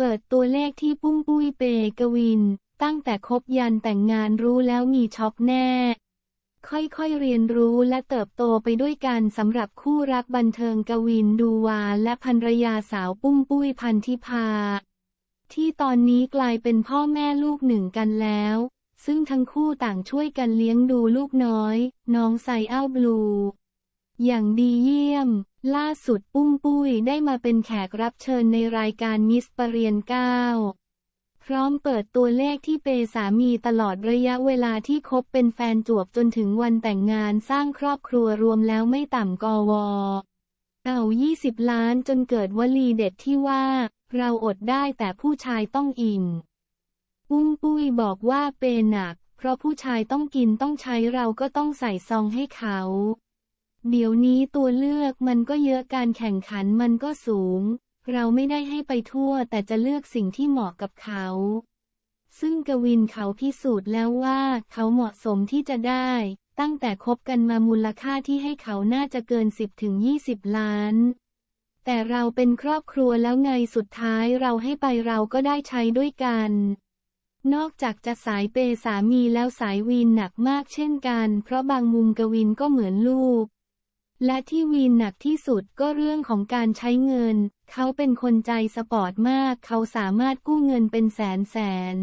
เปิดตัวเลขที่ปุ้งปุ้ยเปกวิน ตั้งแต่คบยันแต่งงานรู้แล้วมีช็อกแน่ ค่อยๆเรียนรู้และเติบโตไปด้วยกันสำหรับคู่รักบันเทิงกวินดูวาและภรรยาสาวปุ้งปุ้ยพันธิพา ที่ตอนนี้กลายเป็นพ่อแม่ลูกหนึ่งกันแล้ว ซึ่งทั้งคู่ต่างช่วยกันเลี้ยงดูลูกน้อย น้องไซอ้าบลู อย่างดีเยี่ยม ล่าสุดปุ้งปุ้ยได้มาเป็นแขกรับเชิญในรายการมิสปรเรียนเก้าพร้อมเปิดตัวเลขที่เปสามีตลอดระยะเวลาที่คบเป็นแฟนจวบจนถึงวันแต่งงานสร้างครอบครัวรวมแล้วไม่ต่ำกวเอา20 ล้านจนเกิดวลีเด็ดที่ว่า เราอดได้แต่ผู้ชายต้องอิ่ม ปุ้งปุ้ยบอกว่าเปหนัก เพราะผู้ชายต้องกินต้องใช้เราก็ต้องใส่ซองให้เขา เดี๋ยวนี้ตัวเลือกมันก็เยอะการแข่งขันมันก็สูง เราไม่ได้ให้ไปทั่วแต่จะเลือกสิ่งที่เหมาะกับเขา ซึ่งกวินเขาพิสูจน์แล้วว่าเขาเหมาะสมที่จะได้ ตั้งแต่คบกันมามูลค่าที่ให้เขาน่าจะเกิน 10ถึง20 ล้าน แต่เราเป็นครอบครัวแล้วไงสุดท้ายเราให้ไปเราก็ได้ใช้ด้วยกัน นอกจากจะสายเปย์สามีแล้วสายวีนหนักมากเช่นกัน เพราะบางมุมกวินก็เหมือนลูก และที่วีนหนักที่สุดก็เรื่องของการใช้เงิน เขาเป็นคนใจสปอร์ตมาก เขาสามารถกู้เงินเป็นแสนแสน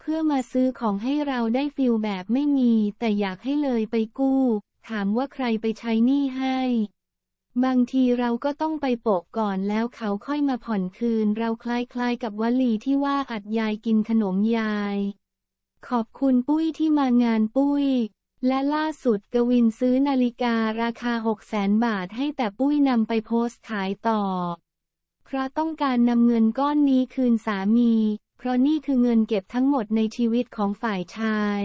เพื่อมาซื้อของให้เราได้ฟิลแบบไม่มี แต่อยากให้เลยไปกู้ ถามว่าใครไปใช้หนี้ให้ บางทีเราก็ต้องไปโปะก่อนแล้วเขาค่อยมาผ่อนคืน เราคล้ายๆกับวลีที่ว่าอัดยายกินขนมยาย ขอบคุณปุ้ยที่มางานปุ้ย และล่าสุดกวินซื้อนาฬิการาคา 6 0แสนบาทให้แต่ปุ้ยนำไปโพสต์ขายต่อ เพราะต้องการนำเงินก้อนนี้คืนสามี เพราะนี่คือเงินเก็บทั้งหมดในชีวิตของฝ่ายชาย